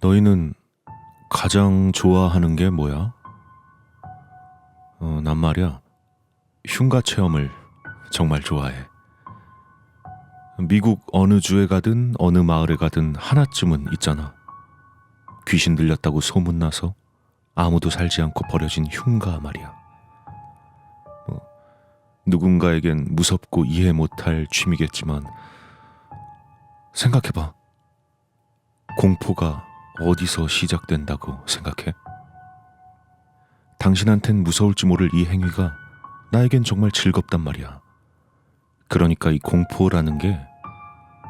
너희는 가장 좋아하는 게 뭐야? 어, 난 말이야. 흉가 체험을 정말 좋아해. 미국 어느 주에 가든 어느 마을에 가든 하나쯤은 있잖아. 귀신 들렸다고 소문나서 아무도 살지 않고 버려진 흉가 말이야. 뭐, 누군가에겐 무섭고 이해 못할 취미겠지만 생각해봐. 공포가 어디서 시작된다고 생각해? 당신한텐 무서울지 모를 이 행위가 나에겐 정말 즐겁단 말이야. 그러니까 이 공포라는 게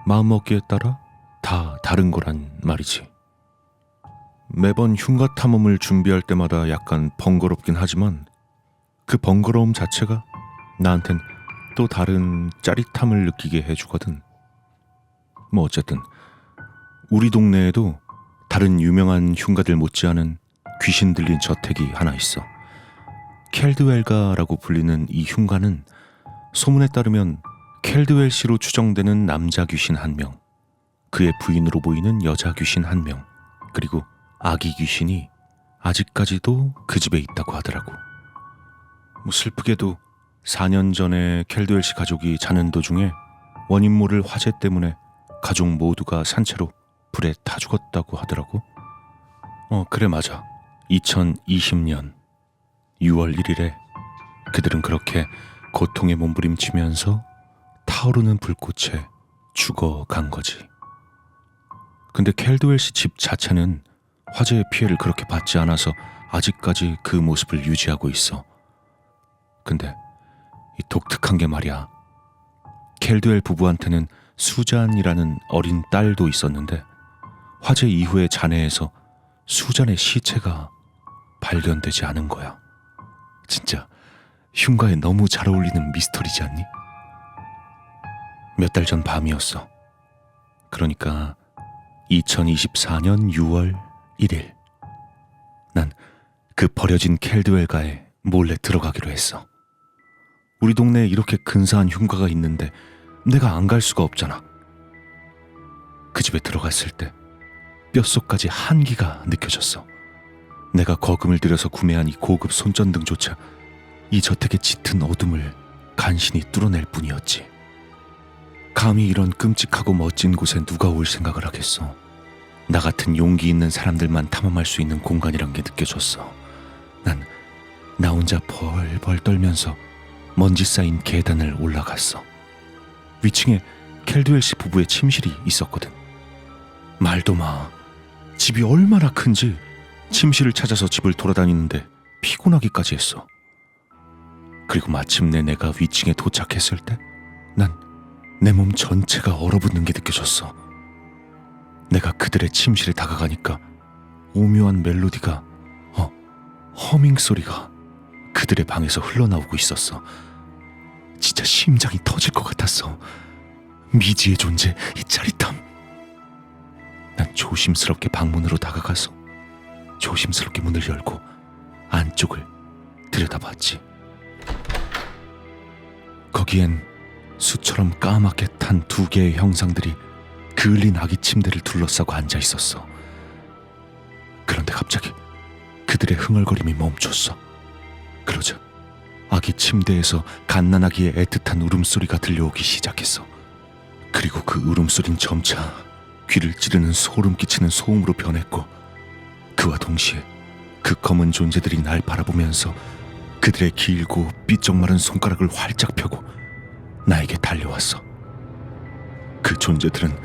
마음먹기에 따라 다 다른 거란 말이지. 매번 흉가 탐험을 준비할 때마다 약간 번거롭긴 하지만 그 번거로움 자체가 나한텐 또 다른 짜릿함을 느끼게 해주거든. 뭐 어쨌든 우리 동네에도 다른 유명한 흉가들 못지않은 귀신 들린 저택이 하나 있어. 켈드웰가라고 불리는 이 흉가는 소문에 따르면 켈드웰 씨로 추정되는 남자 귀신 한 명, 그의 부인으로 보이는 여자 귀신 한 명, 그리고 아기 귀신이 아직까지도 그 집에 있다고 하더라고. 뭐 슬프게도 4년 전에 켈드웰 씨 가족이 자는 도중에 원인 모를 화재 때문에 가족 모두가 산채로 불에 타 죽었다고 하더라고. 어, 그래 맞아. 2020년 6월 1일에 그들은 그렇게 고통에 몸부림치면서 타오르는 불꽃에 죽어간 거지. 근데 켈드웰 씨 집 자체는 화재의 피해를 그렇게 받지 않아서 아직까지 그 모습을 유지하고 있어. 근데 이 독특한 게 말이야. 켈드웰 부부한테는 수잔이라는 어린 딸도 있었는데 화재 이후에 잔해에서 수잔의 시체가 발견되지 않은 거야. 진짜 흉가에 너무 잘 어울리는 미스터리지 않니? 몇 달 전 밤이었어. 그러니까 2024년 6월 1일. 난 그 버려진 켈드웰가에 몰래 들어가기로 했어. 우리 동네에 이렇게 근사한 흉가가 있는데 내가 안 갈 수가 없잖아. 그 집에 들어갔을 때 뼛속까지 한기가 느껴졌어. 내가 거금을 들여서 구매한 이 고급 손전등조차 이 저택의 짙은 어둠을 간신히 뚫어낼 뿐이었지. 감히 이런 끔찍하고 멋진 곳에 누가 올 생각을 하겠어. 나 같은 용기 있는 사람들만 탐험할 수 있는 공간이란 게 느껴졌어. 난 나 혼자 벌벌 떨면서 먼지 쌓인 계단을 올라갔어. 위층에 켈드웰 씨 부부의 침실이 있었거든. 말도 마. 집이 얼마나 큰지 침실을 찾아서 집을 돌아다니는데 피곤하기까지 했어. 그리고 마침내 내가 위층에 도착했을 때 난 내 몸 전체가 얼어붙는 게 느껴졌어. 내가 그들의 침실에 다가가니까 오묘한 멜로디가 어 허밍 소리가 그들의 방에서 흘러나오고 있었어. 진짜 심장이 터질 것 같았어. 미지의 존재, 이 짜릿함. 난 조심스럽게 방문으로 다가가서 조심스럽게 문을 열고 안쪽을 들여다봤지. 거기엔 수처럼 까맣게 탄 두 개의 형상들이 그을린 아기 침대를 둘러싸고 앉아 있었어. 그런데 갑자기 그들의 흥얼거림이 멈췄어. 그러자 아기 침대에서 갓난아기의 애틋한 울음소리가 들려오기 시작했어. 그리고 그 울음소린 점차 귀를 찌르는 소름 끼치는 소음으로 변했고 그와 동시에 그 검은 존재들이 날 바라보면서 그들의 길고 삐쩍 마른 손가락을 활짝 펴고 나에게 달려왔어. 그 존재들은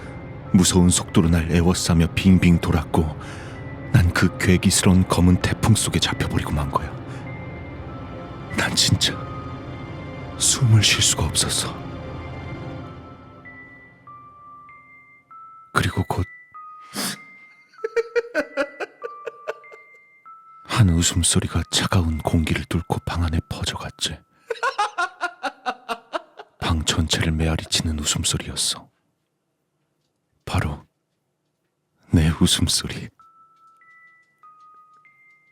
무서운 속도로 날 에워싸며 빙빙 돌았고 난 그 괴기스러운 검은 태풍 속에 잡혀버리고 만 거야. 난 진짜 숨을 쉴 수가 없었어. 그리고 곧 한 웃음소리가 차가운 공기를 뚫고 방 안에 퍼져갔지. 방 전체를 메아리치는 웃음소리였어. 바로 내 웃음소리.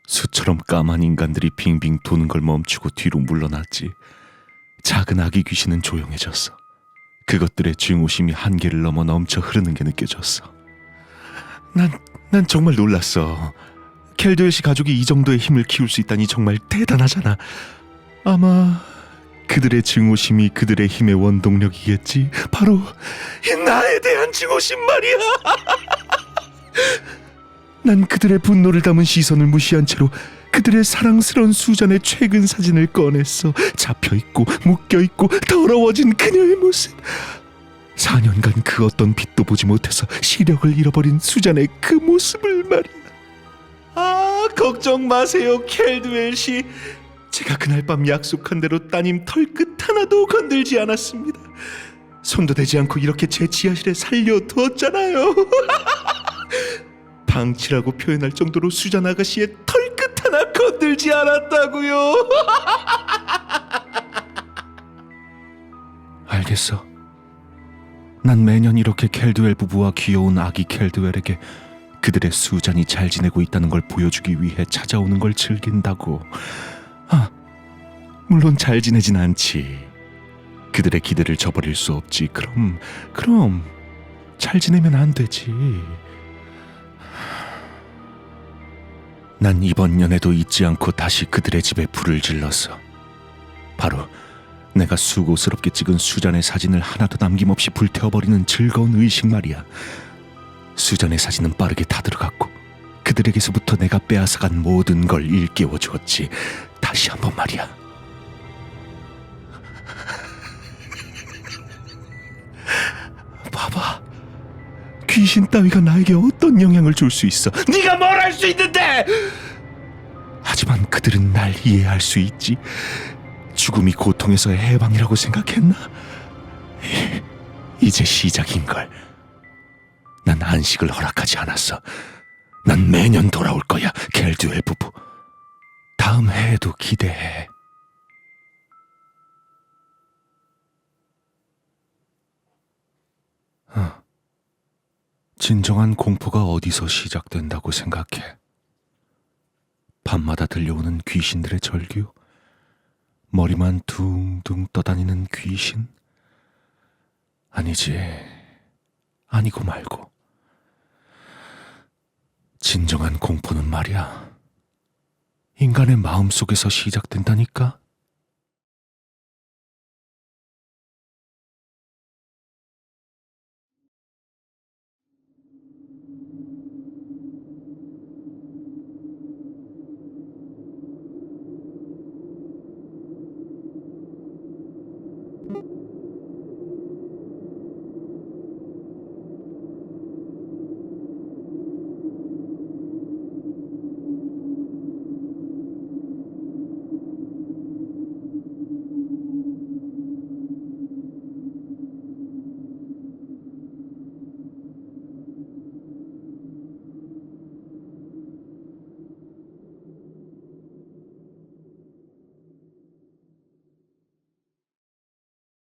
수처럼 까만 인간들이 빙빙 도는 걸 멈추고 뒤로 물러났지. 작은 아기 귀신은 조용해졌어. 그것들의 증오심이 한계를 넘어 넘쳐 흐르는 게 느껴졌어. 난, 난 정말 놀랐어. 씨 가족이 이 정도의 힘을 키울 수 있다니 정말 대단하잖아. 아마 그들의 증오심이 그들의 힘의 원동력이겠지. 바로 이 나에 대한 증오심 말이야. 난 그들의 분노를 담은 시선을 무시한 채로 그들의 사랑스러운 수잔의 최근 사진을 꺼냈어. 잡혀 있고 묶여 있고 더러워진 그녀의 모습. 4년간 그 어떤 빛도 보지 못해서 시력을 잃어버린 수잔의 그 모습을 말이야. 아, 걱정 마세요, 켈드웰 씨. 제가 그날 밤 약속한 대로 따님 털끝 하나도 건들지 않았습니다. 손도 대지 않고 이렇게 제 지하실에 살려두었잖아요. 방치라고 표현할 정도로 수잔 아가씨의 하나 건들지 않았다고요. 알겠어. 난 매년 이렇게 켈드웰 부부와 귀여운 아기 켈드웰에게 그들의 수잔이 잘 지내고 있다는 걸 보여주기 위해 찾아오는 걸 즐긴다고. 아, 물론 잘 지내진 않지. 그들의 기대를 저버릴 수 없지. 그럼, 그럼 잘 지내면 안 되지. 난 이번 연애도 잊지 않고 다시 그들의 집에 불을 질렀어. 바로 내가 수고스럽게 찍은 수잔의 사진을 하나도 남김없이 불태워버리는 즐거운 의식 말이야. 수잔의 사진은 빠르게 다 들어갔고 그들에게서부터 내가 빼앗아간 모든 걸 일깨워 주었지. 다시 한번 말이야. 귀신 따위가 나에게 어떤 영향을 줄 수 있어? 네가 뭘 할 수 있는데? 하지만 그들은 날 이해할 수 있지. 죽음이 고통에서의 해방이라고 생각했나? 이제 시작인 걸. 난 안식을 허락하지 않았어. 난 매년 돌아올 거야, 켈듀엘 부부. 다음 해에도 기대해. 어. 진정한 공포가 어디서 시작된다고 생각해? 밤마다 들려오는 귀신들의 절규? 머리만 둥둥 떠다니는 귀신? 아니지. 아니고 말고. 진정한 공포는 말이야. 인간의 마음 속에서 시작된다니까?